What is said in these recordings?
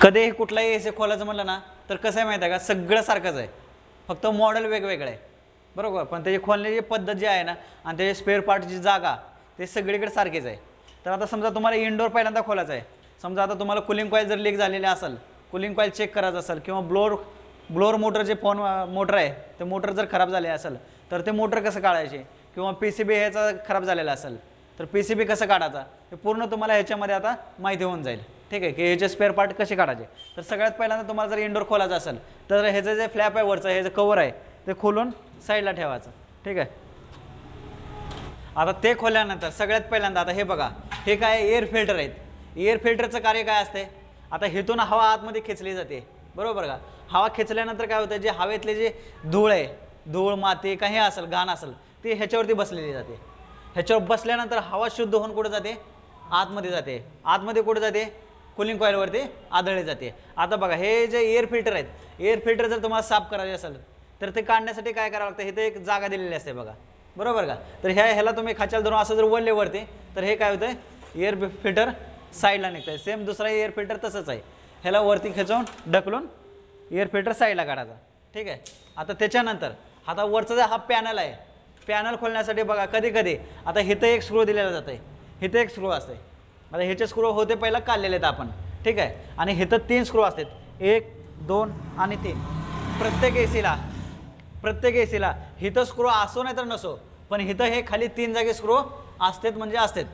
कधी कुठलाही एसी खोलायचं म्हटलं ना तर कसं आहे माहिती आहे का? सगळं सारखंच आहे. फक्त मॉडेल वेगवेगळं आहे बरोबर? पण त्याची खोलण्याची पद्धत जी आहे ना आणि त्याची स्पेअर पार्टची जागा ते सगळीकडे सारखीच आहे. तर आता समजा तुम्हाला इनडोअर पहिल्यांदा खोलायचं आहे. समजा आता तुम्हाला कुलिंग कॉईल जर लीक झालेली असेल कुलिंग कॉईल चेक करायचं असेल किंवा ब्लोअर ब्लोअर मोटर जे फोन मोटर आहे ते मोटर जर खराब झाले असेल तर ते मोटर कसं काढायचे? किंवा पी सी बी ह्याचा खराब झालेला असेल तर पी सी बी कसं काढायचा? हे पूर्ण तुम्हाला ह्याच्यामध्ये आता माहिती होऊन जाईल. ठीक आहे की ह्याचे स्पेअर पार्ट कसे काढायचे? तर सगळ्यात पहिल्यांदा तुम्हाला जर इंडोर खोलायचं असेल तर ह्याचं जे फ्लॅप आहे वरचं हे जे कवर आहे ते खोलून साईडला ठेवायचं. ठीक आहे? आता ते खोलल्यानंतर सगळ्यात पहिल्यांदा आता हे बघा हे काय एअर फिल्टर आहेत. एअर फिल्टरचं कार्य काय असते? आता हेतून हवा आतमध्ये खेचली जाते. बरोबर का? हवा खेचल्यानंतर काय होतं? जे हवेतले जे धूळ आहे धूळ माती काही असेल घाण असेल ते ह्याच्यावरती बसलेली जाते. ह्याच्यावर बसल्यानंतर हवा शुद्ध होऊन कुठे जाते? आतमध्ये जाते. आतमध्ये कुठे जाते? कुलिंग कॉईलवरती आदळले जाते. आता बघा हे जे एअर फिल्टर आहेत एअर फिल्टर जर तुम्हाला साफ करायचे असेल तर ते काढण्यासाठी काय करावं लागतं? इथे एक जागा दिलेली असते बघा. बरोबर का? तर ह्या ह्याला तुम्ही खाच्याला धरून असं जर वळले वरती तर हे काय होतं एअर फिल्टर साईडला निघतं सेम दुसरा एअर फिल्टर तसंच आहे. ह्याला वरती खेचवून ढकलून एअर फिल्टर साईडला काढायचा. ठीक आहे? आता त्याच्यानंतर आता वरचा जो हा पॅनल आहे पॅनल खोलण्यासाठी बघा कधी कधी आता हिथं एक स्क्रू दिलेला जातं आहे हिथं एक स्क्रू असते आता ह्याचे स्क्रू होते पहिला काढलेले आहेत आपण. ठीक आहे? आणि इथं तीन स्क्रू असतात. एक दोन आणि तीन. प्रत्येक ए सीला प्रत्येक ए सीला इथं स्क्रू असो नाही तर नसो पण इथं हे खाली तीन जागी स्क्रू असतात म्हणजे असतात.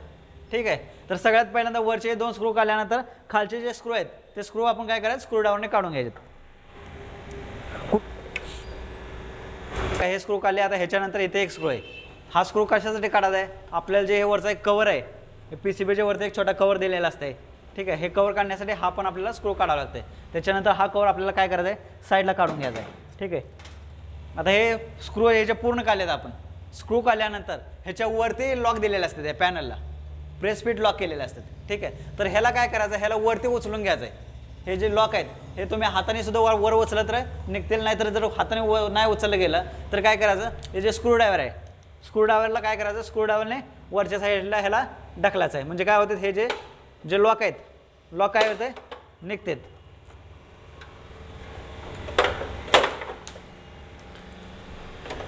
ठीक आहे? तर सगळ्यात पहिल्यांदा वरचे दोन स्क्रू काढल्यानंतर खालचे जे स्क्रू आहेत ते स्क्रू आपण काय करायचं? स्क्रू डाऊनने काढून घ्यायचे. हे स्क्रू काढले आता ह्याच्यानंतर इथे एक स्क्रू आहे. हा स्क्रू कशासाठी काढायचा आहे? आपल्याला जे हे वरचा एक कवर आहे पी सी बीच्या वरती एक छोटा कवर दिलेला असते ठीक आहे हे कवर काढण्यासाठी हा पण आपल्याला स्क्रू काढावा लागते त्याच्यानंतर हा कवर आपल्याला काय करायचा आहे साईडला काढून घ्यायचा आहे ठीक आहे? आता हे स्क्रू ह्याचे पूर्ण काढलेत आपण स्क्रू काढल्यानंतर ह्याच्यावरती लॉक दिलेले असते त्या पॅनलला प्रेस फिट लॉक केलेले असतात. ठीक आहे? तर ह्याला काय करायचं ह्याला वरती उचलून घ्यायचं आहे हे जे लॉक आहेत हे तुम्ही हाताने सुद्धा वर वर उचलत तर निघतील नाही तर जर हाताने व नाही उचललं गेलं तर काय करायचं? हे जे स्क्रूड्रायव्हर आहे स्क्रूड्रायव्हरला काय करायचं? स्क्रूड्रायव्हरने वरच्या साईडला ह्याला ढकलायचं आहे. म्हणजे काय होतं हे जे जे लॉक आहेत लॉक काय होते निघतात.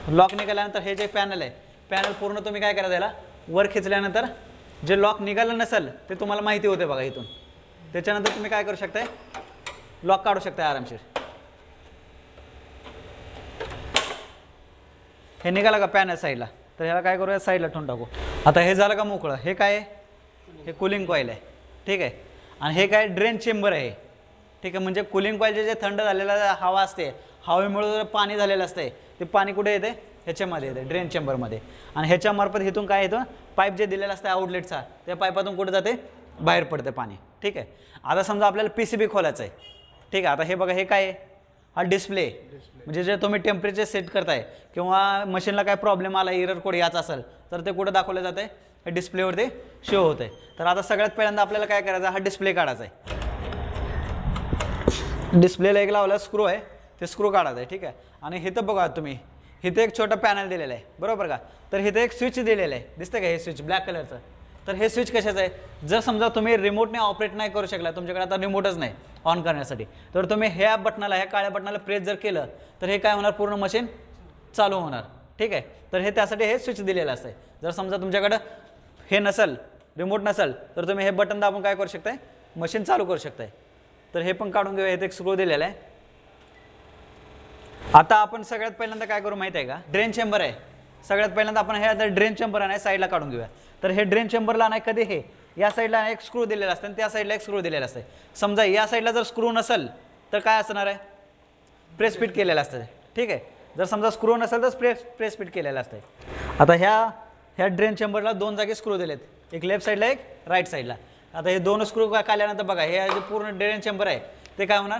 लॉक निघाल्यानंतर हे जे पॅनल आहे पॅनल पूर्ण तुम्ही काय करा त्याला? वर खेचल्यानंतर जे लॉक निघालं नसेल ते तुम्हाला माहिती होते बघा इथून. त्याच्यानंतर तुम्ही काय करू शकताय? लॉक काढू शकताय आरामशीर. हे निघालं का पॅनल साईडला तर ह्याला काय करूया? साईडला ठेवून टाकू. आता हे झालं का मोकळं? हे काय आहे? हे कुलिंग कॉईल आहे. ठीक आहे? आणि हे काय ड्रेन चेंबर आहे? ठीक आहे म्हणजे कुलिंग कॉईलचे जे थंड झालेला हवा असते हवेमुळे जर पाणी झालेलं असते ते पाणी कुठे येते? ह्याच्यामध्ये येते ड्रेन चेंबरमध्ये आणि ह्याच्यामार्फत इथून काय येतं? पाईप जे दिलेलं असतं आउटलेटचा त्या पाईपातून कुठे जाते? बाहेर पडते पाणी. ठीक आहे? आता समजा आपल्याला पी सी बी खोलायचं आहे. ठीक आहे? आता हे बघा हे काय आहे? हा डिस्प्ले. म्हणजे जे तुम्ही टेम्परेचर सेट करताय किंवा मशीनला काय प्रॉब्लेम आला इरर कोड याचा असेल तर ते कुठं दाखवलं जातं आहे हे डिस्प्लेवरती शो होतं आहे तर आता सगळ्यात पहिल्यांदा आपल्याला काय करायचं? हा डिस्प्ले काढायचा आहे. डिस्प्लेला एक लावला स्क्रू आहे. ते स्क्रू काढायचं आहे ठीक आहे? आणि इथं बघा तुम्ही इथे एक छोटं पॅनल दिलेलं आहे. बरोबर का? तर इथे एक स्विच दिलेलं आहे. दिसतं का हे स्विच ब्लॅक कलरचं तर हे स्विच कशाचं आहे? जर समजा तुम्ही रिमोटने ऑपरेट नाही करू शकला तुमच्याकडे आता रिमोटच नाही ऑन करण्यासाठी. तर तुम्ही ह्या बटनाला ह्या काळ्या बटनाला प्रेस जर केलं तर हे काय होणार? पूर्ण मशीन चालू होणार. ठीक आहे? तर हे त्यासाठी हे स्विच दिलेलं असतं जर समजा तुमच्याकडं हे नसेल रिमोट नसेल तर तुम्ही हे बटन दाबून काय करू शकताय? मशीन चालू करू शकताय. तर हे पण काढून घेऊया. इथे एक स्क्रू दिलेला आहे. आता आपण सगळ्यात पहिल्यांदा काय करू माहिती आहे का? ड्रेन चेंबर आहे. सगळ्यात पहिल्यांदा आपण हे आता ड्रेन चेंबर आहे साईडला काढून घेऊया. तर हे ड्रेन चेंबरला नाही कधी हे? या साईडला एक स्क्रू दिलेला असतं आणि त्या साईडला एक स्क्रू दिलेला असतं. समजा या साईडला जर स्क्रू नसेल तर काय असणार आहे? प्रेस फिट केलेलं असतं. ठीक आहे? जर समजा स्क्रू नसेल तर प्रेस प्रेस फिट केलेलं असतं. आता ह्या ह्या ड्रेन चेंबरला दोन जागी स्क्रू दिलेत. एक लेफ्ट साईडला एक राईट साईडला आता हे दोन स्क्रू काढल्यानंतर बघा हे जे पूर्ण ड्रेन चेंबर आहे ते काय होणार?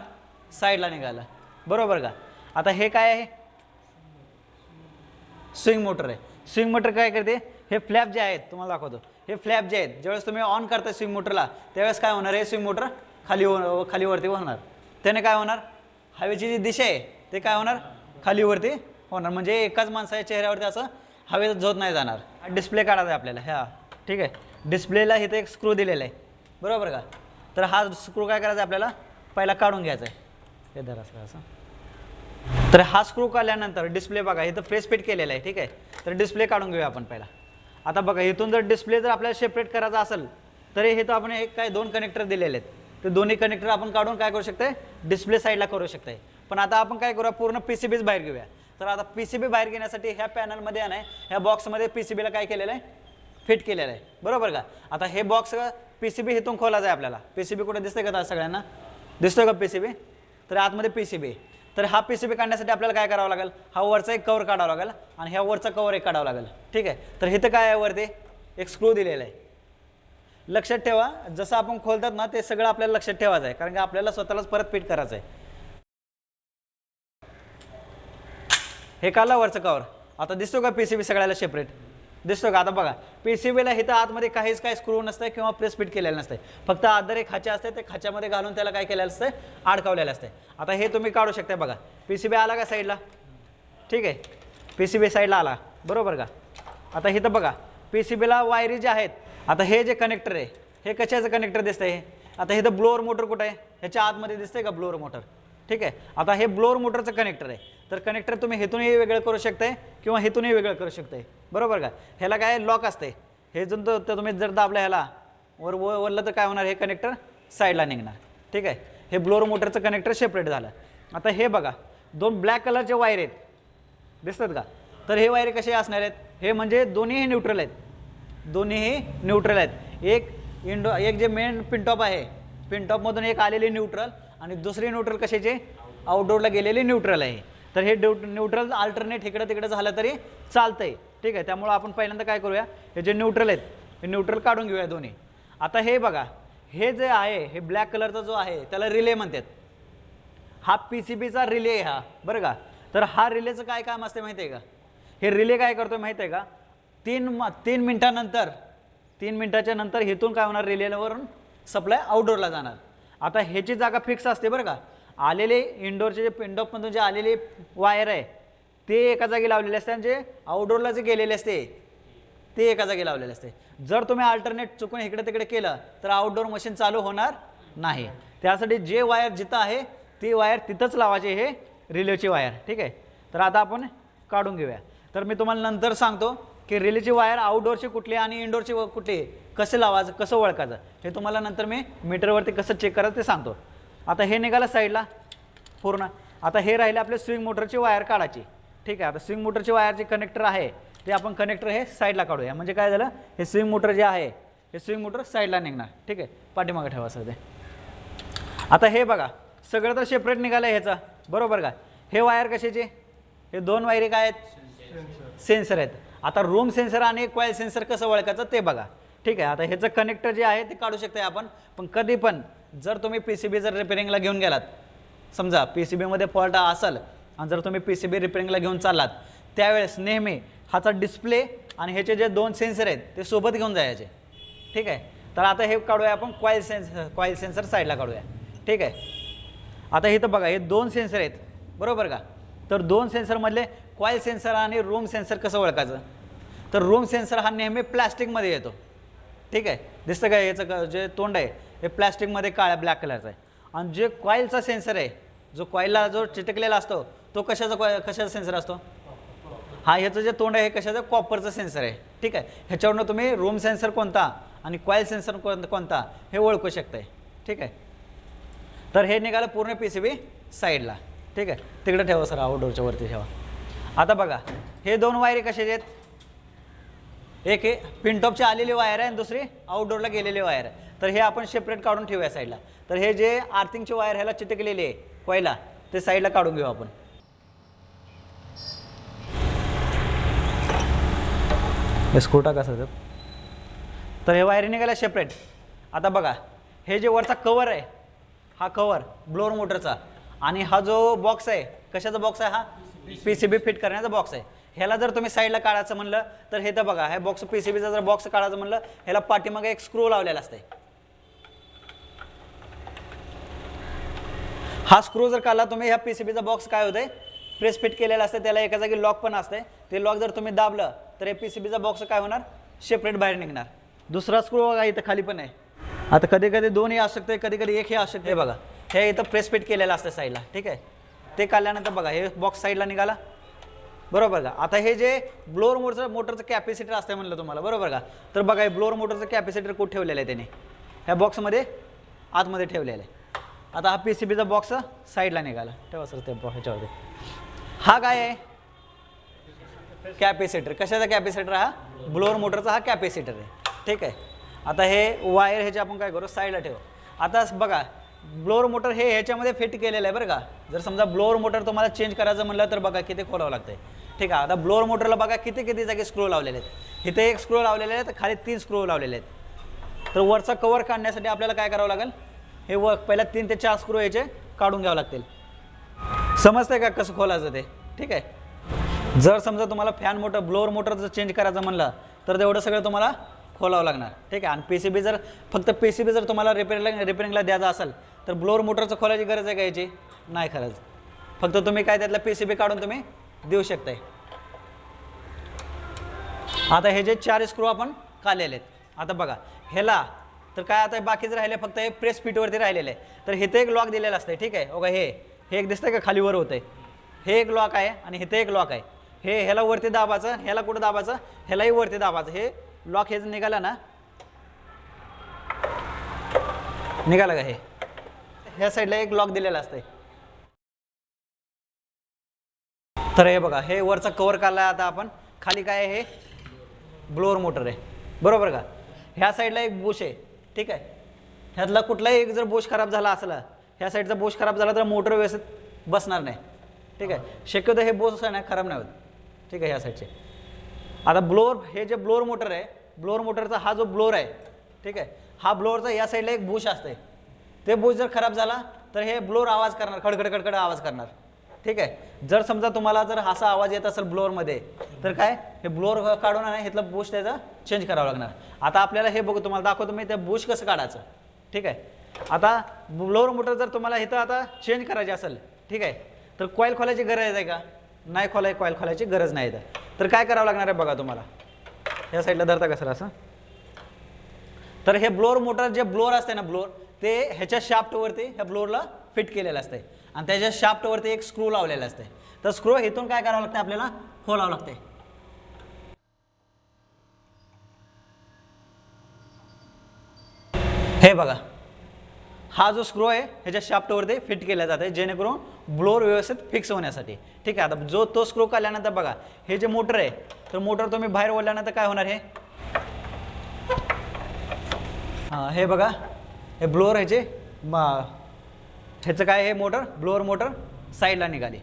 साईडला निघालं. बरोबर का? आता हे काय आहे? स्विंग मोटर आहे. स्विंग मोटर काय करते? हे फ्लॅप जे आहेत तुम्हाला दाखवतो. हे फ्लॅप जे आहेत ज्यावेळेस तुम्ही ऑन करता स्विंग मोटरला त्यावेळेस काय होणार हे स्विंग मोटर खाली हो खालीवरती होणार. त्याने काय होणार? हवेची जी दिशा आहे ते काय होणार? खालीवरती होणार. म्हणजे एकाच माणसाच्या चेहऱ्यावरती असं हवेत झोत नाही जाणार. डिस्प्ले काढायचा आहे आपल्याला. ह्या ठीक आहे. डिस्प्लेला इथे एक स्क्रू दिलेला आहे. बरोबर का? तर हा स्क्रू काय करायचा आहे आपल्याला? पहिला काढून घ्यायचा आहे. हे धरा असं. तर हा स्क्रू काढल्यानंतर डिस्प्ले बघा इथं फ्रेस फिट केलेला आहे ठीक आहे? तर डिस्प्ले काढून घेऊया आपण पहिला. आता बघा इथून जर डिस्प्ले जर आपल्याला सेपरेट करायचा असेल तरी हे तर आपण एक काय दोन कनेक्टर दिलेले आहेत. ते दोन्ही कनेक्टर आपण काढून काय करू शकते डिस्प्ले साईडला करू शकते पण आता आपण काय करूया? पूर्ण पी सी बीच बाहेर घेऊया. तर आता पी सी बी बाहेर घेण्यासाठी ह्या पॅनलमध्ये आहे ह्या बॉक्समध्ये पी सी बीला काय केलेलं आहे? फिट केलेलं आहे. बरोबर का? आता हे बॉक्स पी सी बी इथून खोलायचं आहे आपल्याला. पी सी बी कुठे दिसतंय का सगळ्यांना? दिसतोय का पी सी बी तर आतमध्ये पी सी बी तर हा पी सी बी काढण्यासाठी आपल्याला काय करावं लागेल? हा वरचा एक कवर काढावा लागेल आणि ह्या वरचा कवर एक काढावा लागेल. ठीक आहे? तर इथं काय आहे वरती? एक स्क्रू दिलेला आहे. लक्षात ठेवा जसं आपण खोलतात ना ते सगळं आपल्याला लक्षात ठेवायचं आहे. कारण की आपल्याला स्वतःलाच परत फिट करायचं आहे. हे काढलं वरचं कवर आता दिसतो का पी सी बी सगळ्याला सेपरेट दिसतो का? आता बघा पी सी बीला इथं आतमध्ये काहीच काय स्क्रू नसतं किंवा प्रेस फिट केलेलं नसतं फक्त आदर एक खाच्या असते ते खाच्यामध्ये घालून त्याला काय केलेलं असतं अडकवलेलं असतं आता हे तुम्ही काढू शकता बघा. पी सी बी आला का साईडला ठीक आहे. पी सी बी साईडला आला. बरोबर का? आता इथं बघा पी सी बीला वायरी जे आहेत आता हे जे कनेक्टर आहे हे कशाचं कनेक्टर दिसतंय? हे आता इथं ब्लोअर मोटर कुठं आहे? ह्याच्या आतमध्ये दिसतंय का ब्लोअर मोटर ठीक आहे. आता हे ब्लोअर मोटरचं कनेक्टर आहे. तर कनेक्टर तुम्ही हेतूनही वेगळं करू शकताय किंवा हेतूनही वेगळं करू शकताय. बरोबर का? ह्याला काय? लॉक असते हे जर तर तुम्ही जर दाबलं ह्याला वर व वरलं तर काय होणार? हे कनेक्टर साईडला निघणार. ठीक आहे? हे ब्लोअर मोटरचं कनेक्टर सेपरेट झालं. आता हे बघा. दोन ब्लॅक कलरचे वायर आहेत. दिसतात का? तर हे वायर कसे असणार आहेत? हे म्हणजे दोन्हीही न्यूट्रल आहेत. दोन्हीही न्यूट्रल आहेत. एक इंडो एक जे मेन पिनटॉप आहे पिनटॉपमधून एक आलेली न्यूट्रल आणि दुसरी न्यूट्रल कशाचे? आउटडोरला गेलेली न्यूट्रल आहे. तर हे ड्यू न्यूट्रल अल्टरनेट इकडं तिकडं झालं तरी चालतंय. ठीक आहे त्यामुळं आपण पहिल्यांदा काय करूया? हे जे न्यूट्रल आहेत हे न्यूट्रल काढून घेऊया दोन्ही. आता हे बघा हे जे आहे हे ब्लॅक कलरचा जो आहे त्याला रिले म्हणतात. हा पी सी बीचा रिले आहे हा बरं का? तर हा रिलेचं काय काम असते माहिती आहे का? हे रिले काय करतो माहिती आहे का? तीन म तीन मिनटानंतर तीन मिनटाच्या नंतर हेतून काय होणार? रिलेवरून सप्लाय आउटडोअरला जाणार. आता ह्याची जागा फिक्स असते बरं का? आलेले इंडोरचे जे पिंडॉपमधून जे आलेले वायर आहे ते एका जागी लावलेले असते आणि जे आउटडोअरला जे गेलेले असते ते एका जागी लावलेले असते. जर तुम्ही अल्टरनेट चुकून इकडे तिकडे केलं तर आउटडोअर मशीन चालू होणार नाही. त्यासाठी जे वायर जिथं आहे ती वायर तिथंच लावायचे हे रिलेची वायर ठीक आहे? तर आता आपण काढून घेऊया. तर मी तुम्हाला नंतर सांगतो की रिलेची वायर आउटडोअरची कुठली आणि इनडोअरची व- कुठली कसं लावायचं कसं ओळखायचं हे तुम्हाला नंतर मी मीटरवरती कसं चेक करायचं ते सांगतो. आता हे निघालं साईडला पूर्ण. आता हे राहिले आपले स्विंग मोटरची वायर काढायची. ठीक आहे आता स्विंग मोटरची वायरचे कनेक्टर आहे ते आपण कनेक्टर हे साईडला काढूया. म्हणजे काय झालं? हे स्विंग मोटर जे आहे हे स्विंग मोटर साईडला निघणार. ठीक आहे पाठीमागे ठेवा सर ते आता हे बघा सगळं तर सेपरेट निघालं आहे ह्याचं. बरोबर का? हे वायर कशाचे? हे दोन वायरी काय आहेत? सेन्सर आहेत. आता रूम सेन्सर आणि क्वाईल सेन्सर कसं ओळखायचं ते बघा. ठीक आहे आता ह्याचं कनेक्टर जे आहे ते काढू शकता आपण. पण कधी पण जर तुम्ही पी सी बी जर रिपेरिंगला घेऊन गेलात समजा पी सी बीमध्ये फॉल्ट असेल आणि जर तुम्ही पी सी बी रिपेरिंगला घेऊन चाललात त्यावेळेस नेहमी ह्याचा डिस्प्ले आणि ह्याचे जे दोन सेन्सर आहेत ते सोबत घेऊन जायचे. ठीक आहे? तर आता हे काढूया आपण कॉईल सेन्स कॉईल सेन्सर साईडला काढूया. ठीक आहे? आता इथं बघा हे दोन सेन्सर आहेत. बरोबर का? तर दोन सेन्सरमधले कॉईल सेन्सर आणि रूम सेन्सर कसं ओळखायचं? तर रूम सेन्सर हा नेहमी प्लॅस्टिकमध्ये येतो. ठीक आहे? दिसतं काय याचं क- जे तोंड आहे? हे प्लॅस्टिकमध्ये काळ्या ब्लॅक कलरचं आहे. आणि जे कॉईलचा सेन्सर आहे जो कॉईलला जो चिटकलेला असतो तो कशाचा कॉ कशाचा सेन्सर असतो? हा ह्याचं जे तोंड आहे हे कशाचं? कॉपरचं सेन्सर आहे. ठीक आहे? ह्याच्यावरनं तुम्ही रूम सेन्सर कोणता आणि कॉईल सेन्सर कोण कोणता हे ओळखू शकताय. ठीक आहे? तर हे निघालं पूर्ण पी सी बी साईडला ठीक आहे? तिकडे ठेवा सर आउटडोरच्या वरती ठेवा. आता बघा हे दोन वायरी कशाचे आहेत? एक हे पिनटॉपची आलेली वायर आहे आणि दुसरी आउटडोरला गेलेली वायर आहे. तर हे आपण सेपरेट काढून ठेवूया साईडला तर हे जे आर्थिंगचे वायर ह्याला चिटकलेले आहे कोयला ते साईडला काढून घेऊ आपण. हे स्क्रू टाका सर. तर हे वायर निघाल्या सेपरेट आता बघा हे जे वरचा कवर आहे हा कवर ब्लोअर मोटरचा आणि हा जो बॉक्स आहे कशाचा बॉक्स आहे हा? पी सी बी फिट करण्याचा बॉक्स आहे. ह्याला जर तुम्ही साईडला काढायचं म्हणलं तर हे तर बघा हे बॉक्स पी सी बीचा जर बॉक्स काढायचं म्हणलं ह्याला पाठीमागे एक स्क्रू लावलेला असते हा स्क्रू जर काढला तुम्ही ह्या पी सी बीचा बॉक्स काय होतंय? प्रेस फिट केलेला असतं त्याला एका जागी लॉक पण असते ते लॉक जर तुम्ही दाबलं तर हे पी सी बीचा बॉक्स काय होणार? सेपरेट बाहेर निघणार. दुसरा स्क्रू बघा इथं खाली पण आहे. आता कधी कधी दोनही असू शकते कधी कधी एकही असू शकते बघा. हे इथं प्रेस फिट केलेलं असतं साईडला ठीक आहे? ते काढल्यानंतर बघा हे बॉक्स साईडला निघाला. बरोबर का? आता हे जे ब्लोअर मोटरचं मोटरचं कॅपॅसिटर असतं म्हणलं तुम्हाला बरोबर का? तर बघा हे ब्लोअर मोटरचं कॅपॅसिटर कुठे ठेवलेलं आहे त्याने? ह्या बॉक्समध्ये आतमध्ये ठेवलेलं आहे. आता हा पी सी बीचा बॉक्स साईडला निघाला. ठेवा सर ते ह्याच्यावरती. हा काय आहे? कॅपॅसिटर कशाचा कॅपॅसिटर हा? ब्लोअर मोटरचा हा कॅपॅसिटर आहे. ठीक आहे. आता हे वायर ह्याचे आपण काय करू? साईडला ठेवू. आता बघा ब्लोअर मोटर हे ह्याच्यामध्ये फिट केलेलं आहे बरं का. जर समजा ब्लोअर मोटर तुम्हाला चेंज करायचं म्हणलं तर बघा किती खोलावं लागतं ठीक आहे. आता ब्लोअर मोटरला बघा किती किती जागी स्क्रू लावलेले आहेत. इथे एक स्क्रू लावलेले आहेत खाली तीन स्क्रू लावलेले आहेत. तर वरचा कवर काढण्यासाठी आपल्याला काय करावं लागेल? हे वर्क पहिल्या तीन ते चार स्क्रू याचे काढून घ्यावं लागतील. समजतंय का कसं खोलायचं ते? ठीक आहे. जर समजा तुम्हाला फॅन मोटर ब्लोअर मोटर जर चेंज करायचं म्हणलं तर तेवढं सगळं तुम्हाला खोलावं लागणार. ठीक आहे. आणि पी सी बी जर फक्त पी सी बी जर तुम्हाला रिपेअरिंगला रिपेअरिंगला द्यायचं असेल तर ब्लोअर मोटरचं खोलायची गरज आहे का याची? नाही खरंच. फक्त तुम्ही काय त्यातलं पी सी बी काढून तुम्ही देऊ शकताय. आता हे जे चार स्क्रू आपण काढलेले आहेत आता बघा ह्याला तर काय आता बाकीचं राहिले फक्त हे प्रेस फिटवरती राहिलेलं आहे. तर इथे एक लॉक दिलेलं असतं ठीक आहे? ओके हे हे एक दिसतंय का? खाली वर आहे हे एक लॉक आहे आणि इथे एक लॉक आहे. हे ह्याला वरती दाबाचं ह्याला कुठं दाबाचं ह्यालाही वरती दाबाचं हे लॉक हे जर निघालं ना निघालं का हे? ह्या साईडला एक लॉक दिलेलं असतंय. तर हे बघा हे वरचा कवर काढला आता आपण. खाली काय आहे हे? ब्लोअर मोटर आहे. बरोबर का? ह्या साईडला एक बुश आहे. ठीक आहे. ह्यातला कुठलाही एक जर बुश खराब झाला असला ह्या साईडचा बुश खराब झाला तर मोटर व्यवस्थित बसणार नाही. ठीक आहे. शक्यतो हे बोस आहे ना खराब नाही होत. ठीक आहे ह्या साईडचे. आता ब्लोअर हे जे ब्लोअर मोटर आहे ब्लोअर मोटरचा हा जो ब्लोअर आहे ठीक आहे हा ब्लोअरचा या साईडला एक बुश असते ते बुश जर खराब झाला तर हे ब्लोअर आवाज करणार खडखड खडखड आवाज करणार. ठीक आहे. जर समजा तुम्हाला जर असा आवाज येत असेल ब्लोअरमध्ये तर काय? हे ब्लोअर काढून आहे इथलं बुश त्याचा चेंज करावं लागणार. आता आपल्याला हे बघू तुम्हाला दाखवतो मी ते बुश कसं काढायचं. ठीक आहे? आता ब्लोअर मोटर जर तुम्हाला इथं आता चेंज करायची असेल ठीक आहे? तर कॉईल खोलायची गरज आहे का? नाही खोलाय कॉईल खोलायची गरज नाही इथं. तर काय करावं लागणार आहे बघा तुम्हाला. या साईडला धरता का सर असं? तर हे ब्लोअर मोटर जे ब्लोअर असते ना ब्लोअर ते ह्याच्या शाफ्टवरती ह्या ब्लोअरला फिट केलेलं असते आणि त्याच्या शाफ्टवरती एक स्क्रू लावलेला असते तर स्क्रू इथून काय करावं लागतं आपल्याला? खोलावं लागते हे बघा. हा जो स्क्रू आहे ह्याच्या शाफ्टवरती फिट केला जाते जेणेकरून ब्लोअर व्यवस्थित फिक्स होण्यासाठी. ठीक आहे आता जो तो स्क्रू काढल्यानंतर बघा हे जे मोटर आहे तर मोटर तुम्ही बाहेर ओढल्यानंतर काय होणार हे? हां हे बघा हे ब्लोअर ह्याचे ह्याचं काय हे मोटर ब्लोअर मोटर साईडला निघाली.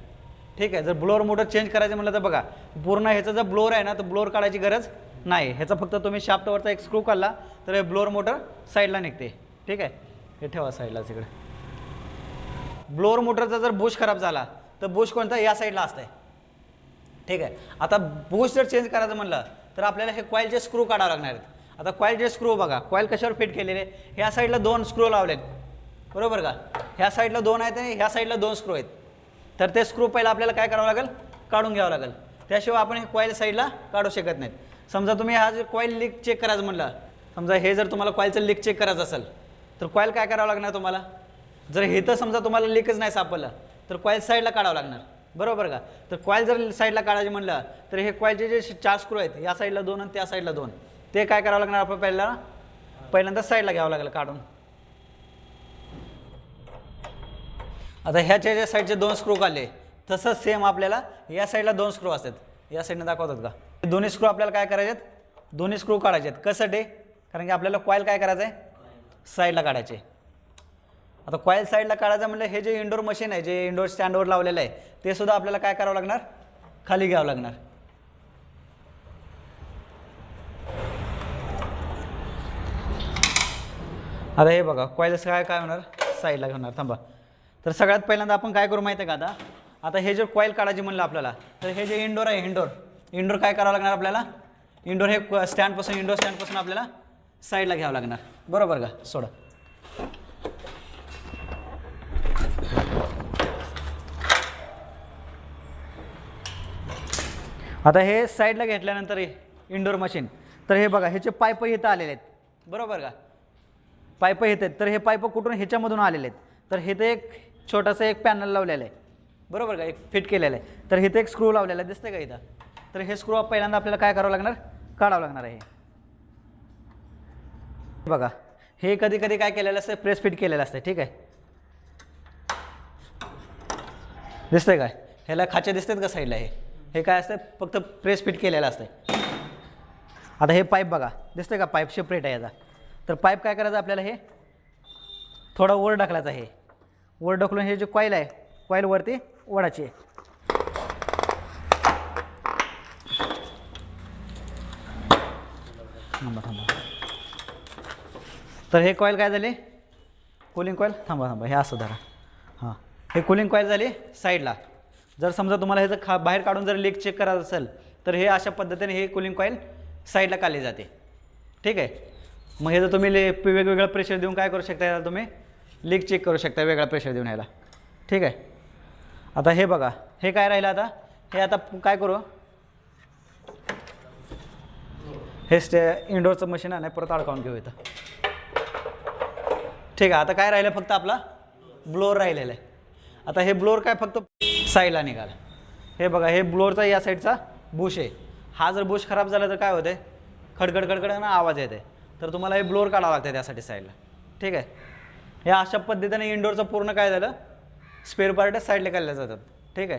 ठीक आहे जर ब्लोअर मोटर चेंज करायचं म्हटलं तर बघा पूर्ण ह्याचं जर ब्लोअर आहे ना तर ब्लोअर काढायची गरज नाही ह्याचा फक्त तुम्ही शाफ्टवरचा एक स्क्रू काढला तर हे ब्लोअर मोटर साईडला निघते. ठीक आहे? हे ठेवा साईडला तिकडे. ब्लोअर मोटरचा जर बुश खराब झाला तर बुश कोणता? या साईडला असतंय. ठीक आहे? आता बुश जर चेंज करायचं म्हणलं तर आपल्याला हे कॉईलचे स्क्रू काढावं लागणार आहेत. आता कॉईलचे स्क्रू बघा कॉईल कशावर फिट केलेले? ह्या साईडला दोन स्क्रू लावलेत. बरोबर का? ह्या साईडला दोन आहेत आणि ह्या साईडला दोन स्क्रू आहेत. तर ते स्क्रू पहिला आपल्याला काय करावं लागेल? काढून घ्यावं लागेल. त्याशिवाय आपण हे कॉईल साईडला काढू शकत नाहीत. समजा तुम्ही हा जे कॉईल लीक चेक करायचं म्हटलं समजा हे जर तुम्हाला कॉईलचं लीक चेक करायचं असेल तर कॉईल काय करावं लागणार तुम्हाला? जर हे तर समजा तुम्हाला लीकच नाही सापडलं तर कॉईल साईडला काढावं लागणार. बरोबर का? तर कॉईल जर साईडला काढायचे म्हणलं तर हे कॉईलचे जे चार स्क्रू आहेत या साईडला दोन आणि त्या साईडला दोन. ते काय करावं लागणार आपण पहिला पहिल्यांदा साईडला घ्यावं लागेल काढून. आता ह्याच्या ज्या साईडचे दोन स्क्रू काढले तसंच सेम आपल्याला या साईडला दोन स्क्रू असतात. या साईडनं दाखवतात का? दोन्ही स्क्रू आपल्याला काय करायचे आहेत दोन्ही स्क्रू काढायचे आहेत कशासाठी कारण की आपल्याला कॉईल काय करायचं आहे साईडला काढायचे आता कॉईल साईडला काढायचं म्हटलं हे जे इंडोर मशीन आहे जे इंडोर स्टँडवर लावलेलं आहे ते सुद्धा आपल्याला काय करावं लागणार? खाली घ्यावं लागणार. आता हे बघा कॉईल काय काय होणार? साईडला घेणार थांबा. तर सगळ्यात पहिल्यांदा आपण काय करू माहिती आहे का आता? आता हे जे कॉईल काढायची म्हणलं आपल्याला तर हे जे इंडोर आहे इंडोर इंडोर काय करावं लागणार आपल्याला? इंडोर हे स्टँडपासून इंडोर स्टँडपासून आपल्याला साईडला घ्यावं लागणार. बरोबर का? सोडा. आता हे साईडला घेतल्यानंतर इंडोर मशीन तर हे बघा ह्याचे पाईप इथं आलेले आहेत. बरोबर का? पाईप येत आहेत. तर हे पाईप कुठून? ह्याच्यामधून आलेले आहेत. तर हे ते एक छोटंसं एक पॅनल लावलेलं आहे. बरोबर का? एक फिट केलेलं आहे. तर हे ते एक स्क्रू लावलेला आहे. दिसतंय का इथं? तर हे स्क्रू पहिल्यांदा आपल्याला काय करावं लागणार? काढावं लागणार आहे हे. बघा. हे कधी कधी काय केलेलं असतं? प्रेस फिट केलेलं असतं. ठीक आहे? दिसतंय काय? ह्याला खाचे दिसतात का साईडला हे? हे काय असतं? फक्त प्रेस फिट केलेलं असतं. आता हे पाईप बघा. दिसतंय का पाईप सेपरेट आहे याचा? तर पाईप काय करायचं आपल्याला हे? थोडा वर ढकलायचा हे वर ढकलून हे जे कॉईल आहे कॉईलवरती ओढायची आहे थांबा थांबा तर हे कॉईल काय झाले? कूलिंग कॉईल थांबा थांबा हे असं धरा. हां. हे कूलिंग कॉईल झाली साईडला जर समजा तुम्हाला ह्याचं खा बाहेर काढून जर लीक चेक करायचं असेल तर हे अशा पद्धतीने हे कूलिंग कॉईल साईडला काढली जाते. ठीक आहे? मग हे जर तुम्ही ले वेगवेगळं प्रेशर देऊन काय करू शकता याला तुम्ही? लीक चेक करू शकता वेगळा प्रेशर देऊन ह्याला. ठीक आहे? आता हे बघा. हे काय राहिलं आता? हे आता काय करू? हे स्टे इंडोरचं मशीन आहे परत अडकावून घेऊ इथं. ठीक आहे आता काय राहिलं फक्त आपला? ब्लोअर राहिलेलं आहे. आता हे ब्लोअर काय फक्त साईडला निघाला. हे बघा हे ब्लोअरचा या साईडचा बुश आहे. हा जर बुश खराब झाला तर काय होते खडखड खडखड ना आवाज येते तर तुम्हाला हे ब्लोअर काढावं लागतं त्यासाठी साईडला ठीक आहे? या अशा पद्धतीने इंडोरचं पूर्ण काय झालं? स्पेअर पार्ट साईडला काढल्या जातात. ठीक आहे?